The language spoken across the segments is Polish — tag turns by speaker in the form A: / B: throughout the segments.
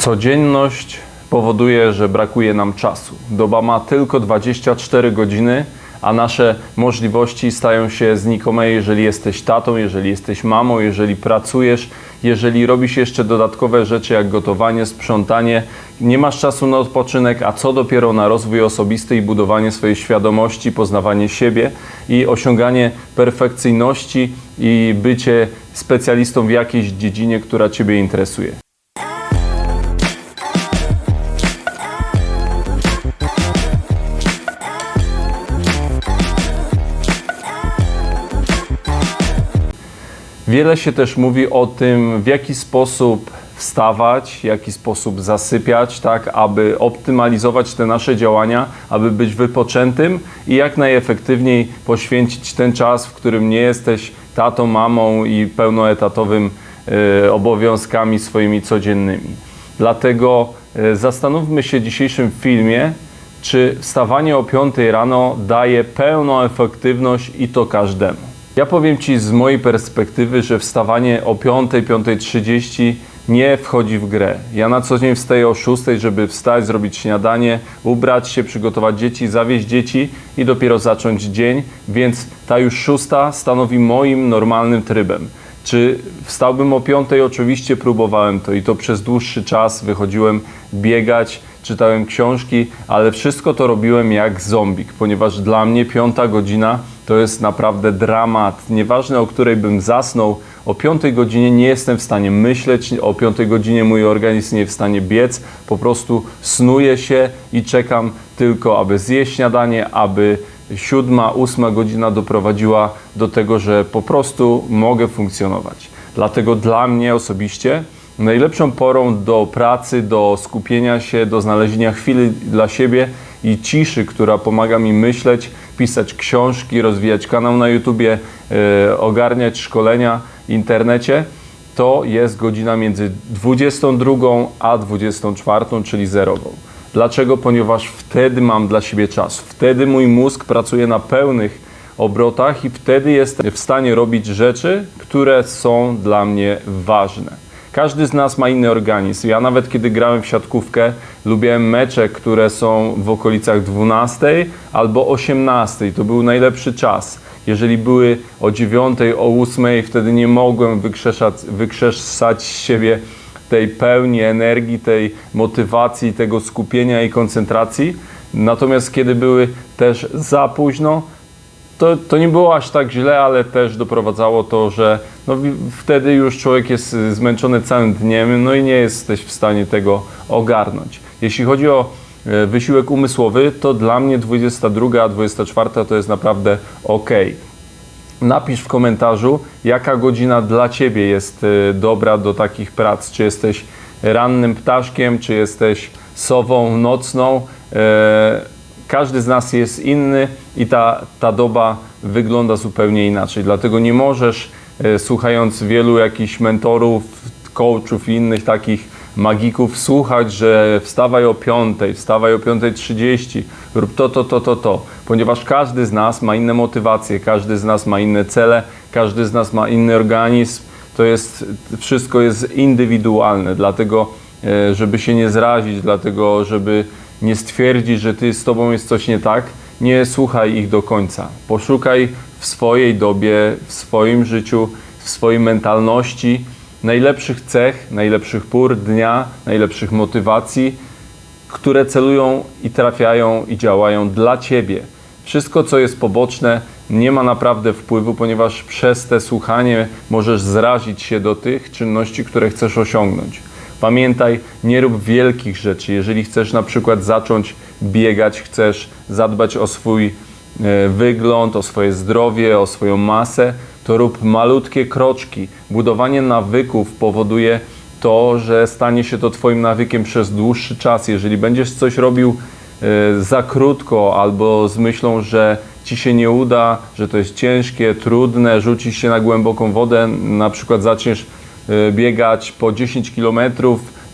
A: Codzienność powoduje, że brakuje nam czasu. Doba ma tylko 24 godziny, a nasze możliwości stają się znikome, jeżeli jesteś tatą, jeżeli jesteś mamą, jeżeli pracujesz, jeżeli robisz jeszcze dodatkowe rzeczy jak gotowanie, sprzątanie. Nie masz czasu na odpoczynek, a co dopiero na rozwój osobisty i budowanie swojej świadomości, poznawanie siebie i osiąganie perfekcyjności i bycie specjalistą w jakiejś dziedzinie, która Ciebie interesuje. Wiele się też mówi o tym, w jaki sposób wstawać, w jaki sposób zasypiać, tak, aby optymalizować te nasze działania, aby być wypoczętym i jak najefektywniej poświęcić ten czas, w którym nie jesteś tatą, mamą i pełnoetatowym e, obowiązkami swoimi codziennymi. Dlatego e, zastanówmy się w dzisiejszym filmie, czy wstawanie o 5 rano daje pełną efektywność i to każdemu. Ja powiem Ci z mojej perspektywy, że wstawanie o 5, 5.30 nie wchodzi w grę. Ja na co dzień wstaję o 6, żeby wstać, zrobić śniadanie, ubrać się, przygotować dzieci, zawieźć dzieci i dopiero zacząć dzień, więc ta już 6 stanowi moim normalnym trybem. Czy wstałbym o 5? Oczywiście próbowałem to i to przez dłuższy czas wychodziłem biegać, czytałem książki, ale wszystko to robiłem jak zombik, ponieważ dla mnie piąta godzina to jest naprawdę dramat. Nieważne o której bym zasnął, o piątej godzinie nie jestem w stanie myśleć, o piątej godzinie mój organizm nie jest w stanie biec, po prostu snuję się i czekam tylko, aby zjeść śniadanie, aby siódma, ósma godzina doprowadziła do tego, że po prostu mogę funkcjonować. Dlatego dla mnie osobiście najlepszą porą do pracy, do skupienia się, do znalezienia chwili dla siebie i ciszy, która pomaga mi myśleć, pisać książki, rozwijać kanał na YouTubie, e, ogarniać szkolenia w internecie, to jest godzina między 22 a 24, czyli zerową. Dlaczego? Ponieważ wtedy mam dla siebie czas. Wtedy mój mózg pracuje na pełnych obrotach i wtedy jestem w stanie robić rzeczy, które są dla mnie ważne. Każdy z nas ma inny organizm. Ja nawet kiedy grałem w siatkówkę, lubiłem mecze, które są w okolicach 12 albo 18. To był najlepszy czas. Jeżeli były o 9, o 8, wtedy nie mogłem wykrzeszać, wykrzesać z siebie tej pełni energii, tej motywacji, tego skupienia i koncentracji. Natomiast kiedy były też za późno, to, to nie było aż tak źle, ale też doprowadzało to, że no, wtedy już człowiek jest zmęczony całym dniem, no i nie jesteś w stanie tego ogarnąć. Jeśli chodzi o e, wysiłek umysłowy, to dla mnie 22, a 24 to jest naprawdę ok. Napisz w komentarzu, jaka godzina dla Ciebie jest y, dobra do takich prac. Czy jesteś rannym ptaszkiem, czy jesteś sową nocną. Każdy z nas jest inny i ta, ta doba wygląda zupełnie inaczej. Dlatego nie możesz, e, słuchając wielu jakichś mentorów, coachów i innych takich magików, słuchać, że wstawaj o 5, wstawaj o 5.30, rób to, to, to, to, to. Ponieważ każdy z nas ma inne motywacje, każdy z nas ma inne cele, każdy z nas ma inny organizm. To jest, wszystko jest indywidualne, dlatego e, żeby się nie zrazić, dlatego żeby nie stwierdzić, że ty z tobą jest coś nie tak, nie słuchaj ich do końca. Poszukaj w swojej dobie, w swoim życiu, w swojej mentalności najlepszych cech, najlepszych pór dnia, najlepszych motywacji, które celują i trafiają i działają dla ciebie. Wszystko, co jest poboczne, nie ma naprawdę wpływu, ponieważ przez te słuchanie możesz zrazić się do tych czynności, które chcesz osiągnąć. Pamiętaj, nie rób wielkich rzeczy. Jeżeli chcesz na przykład zacząć biegać, chcesz zadbać o swój e, wygląd, o swoje zdrowie, o swoją masę, to rób malutkie kroczki. Budowanie nawyków powoduje to, że stanie się to Twoim nawykiem przez dłuższy czas. Jeżeli będziesz coś robił e, za krótko albo z myślą, że ci się nie uda, że to jest ciężkie, trudne, rzucisz się na głęboką wodę, na przykład zaczniesz biegać po 10 km,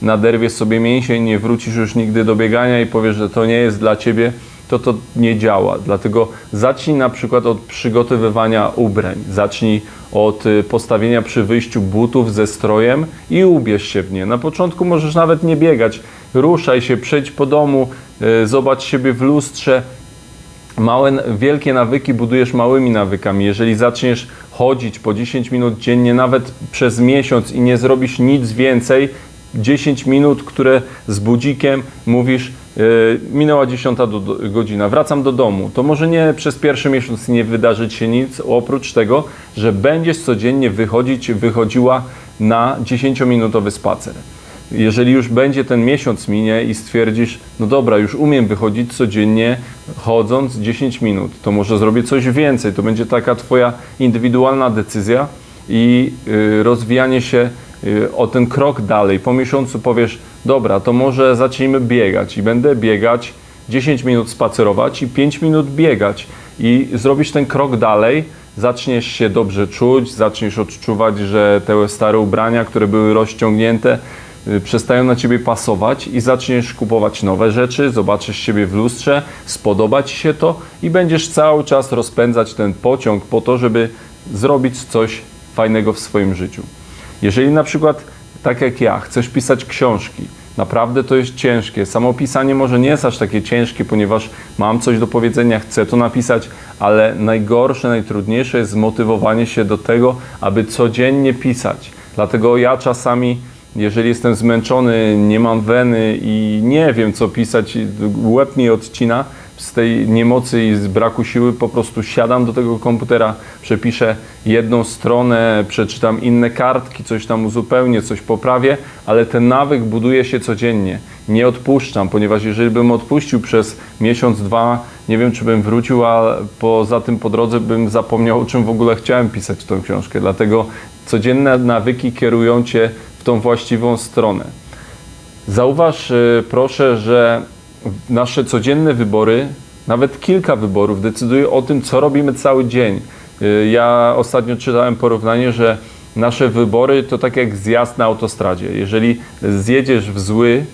A: naderwiesz sobie mięsień, nie wrócisz już nigdy do biegania i powiesz, że to nie jest dla ciebie, to to nie działa. Dlatego zacznij na przykład od przygotowywania ubrań. Zacznij od y, postawienia przy wyjściu butów ze strojem i ubierz się w nie. Na początku możesz nawet nie biegać. Ruszaj się, przejdź po domu, y, zobacz siebie w lustrze, Małe, wielkie nawyki budujesz małymi nawykami. Jeżeli zaczniesz chodzić po 10 minut dziennie, nawet przez miesiąc i nie zrobisz nic więcej, 10 minut, które z budzikiem mówisz, yy, minęła 10 do, do, godzina, wracam do domu, to może nie przez pierwszy miesiąc nie wydarzyć się nic, oprócz tego, że będziesz codziennie wychodzić, wychodziła na 10-minutowy spacer jeżeli już będzie ten miesiąc minie i stwierdzisz, no dobra, już umiem wychodzić codziennie chodząc 10 minut, to może zrobię coś więcej. To będzie taka Twoja indywidualna decyzja i y, rozwijanie się y, o ten krok dalej. Po miesiącu powiesz, dobra, to może zacznijmy biegać i będę biegać 10 minut spacerować i 5 minut biegać i zrobisz ten krok dalej, zaczniesz się dobrze czuć, zaczniesz odczuwać, że te stare ubrania, które były rozciągnięte, przestają na ciebie pasować i zaczniesz kupować nowe rzeczy, zobaczysz siebie w lustrze, spodoba ci się to i będziesz cały czas rozpędzać ten pociąg po to, żeby zrobić coś fajnego w swoim życiu. Jeżeli na przykład, tak jak ja, chcesz pisać książki, naprawdę to jest ciężkie. Samo pisanie może nie jest aż takie ciężkie, ponieważ mam coś do powiedzenia, chcę to napisać, ale najgorsze, najtrudniejsze jest zmotywowanie się do tego, aby codziennie pisać. Dlatego ja czasami jeżeli jestem zmęczony, nie mam weny i nie wiem co pisać, łeb mi odcina z tej niemocy i z braku siły, po prostu siadam do tego komputera, przepiszę jedną stronę, przeczytam inne kartki, coś tam uzupełnię, coś poprawię, ale ten nawyk buduje się codziennie. Nie odpuszczam, ponieważ jeżeli bym odpuścił przez miesiąc, dwa, nie wiem czy bym wrócił, a poza tym po drodze bym zapomniał o czym w ogóle chciałem pisać tą książkę. Dlatego codzienne nawyki kierują cię tą właściwą stronę. Zauważ y, proszę, że nasze codzienne wybory, nawet kilka wyborów, decyduje o tym, co robimy cały dzień. Y, Ja ostatnio czytałem porównanie, że nasze wybory to tak jak zjazd na autostradzie. Jeżeli zjedziesz w zły,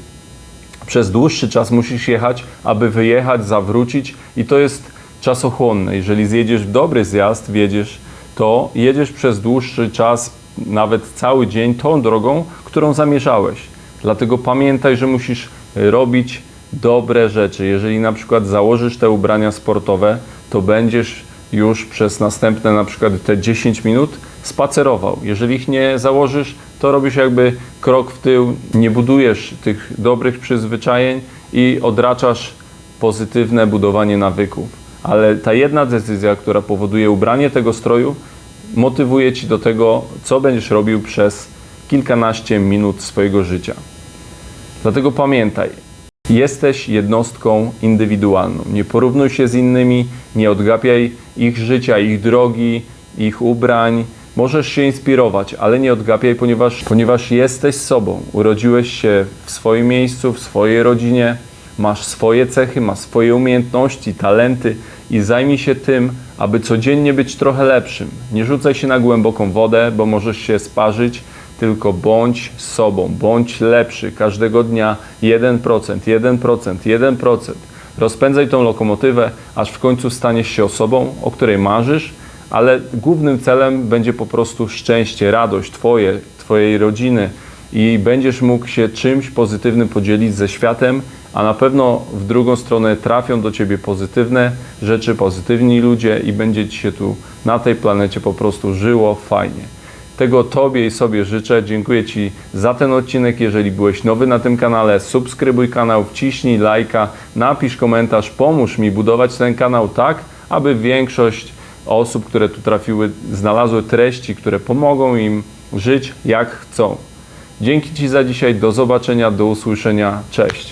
A: przez dłuższy czas musisz jechać, aby wyjechać, zawrócić i to jest czasochłonne. Jeżeli zjedziesz w dobry zjazd, wiedziesz, to jedziesz przez dłuższy czas, nawet cały dzień tą drogą, którą zamierzałeś. Dlatego pamiętaj, że musisz robić dobre rzeczy. Jeżeli na przykład założysz te ubrania sportowe, to będziesz już przez następne na przykład te 10 minut spacerował. Jeżeli ich nie założysz, to robisz jakby krok w tył, nie budujesz tych dobrych przyzwyczajeń i odraczasz pozytywne budowanie nawyków. Ale ta jedna decyzja, która powoduje ubranie tego stroju, motywuje ci do tego, co będziesz robił przez kilkanaście minut swojego życia. Dlatego pamiętaj, jesteś jednostką indywidualną. Nie porównuj się z innymi, nie odgapiaj ich życia, ich drogi, ich ubrań. Możesz się inspirować, ale nie odgapiaj, ponieważ, ponieważ jesteś sobą. Urodziłeś się w swoim miejscu, w swojej rodzinie, masz swoje cechy, masz swoje umiejętności, talenty i zajmij się tym, aby codziennie być trochę lepszym. Nie rzucaj się na głęboką wodę, bo możesz się sparzyć, tylko bądź sobą, bądź lepszy każdego dnia 1%, 1%, 1%. Rozpędzaj tą lokomotywę, aż w końcu staniesz się osobą, o której marzysz, ale głównym celem będzie po prostu szczęście, radość Twoje, Twojej rodziny i będziesz mógł się czymś pozytywnym podzielić ze światem, a na pewno w drugą stronę trafią do Ciebie pozytywne rzeczy, pozytywni ludzie i będzie Ci się tu na tej planecie po prostu żyło fajnie. Tego Tobie i sobie życzę. Dziękuję Ci za ten odcinek. Jeżeli byłeś nowy na tym kanale, subskrybuj kanał, wciśnij lajka, napisz komentarz, pomóż mi budować ten kanał tak, aby większość osób, które tu trafiły, znalazły treści, które pomogą im żyć jak chcą. Dzięki Ci za dzisiaj, do zobaczenia, do usłyszenia, cześć.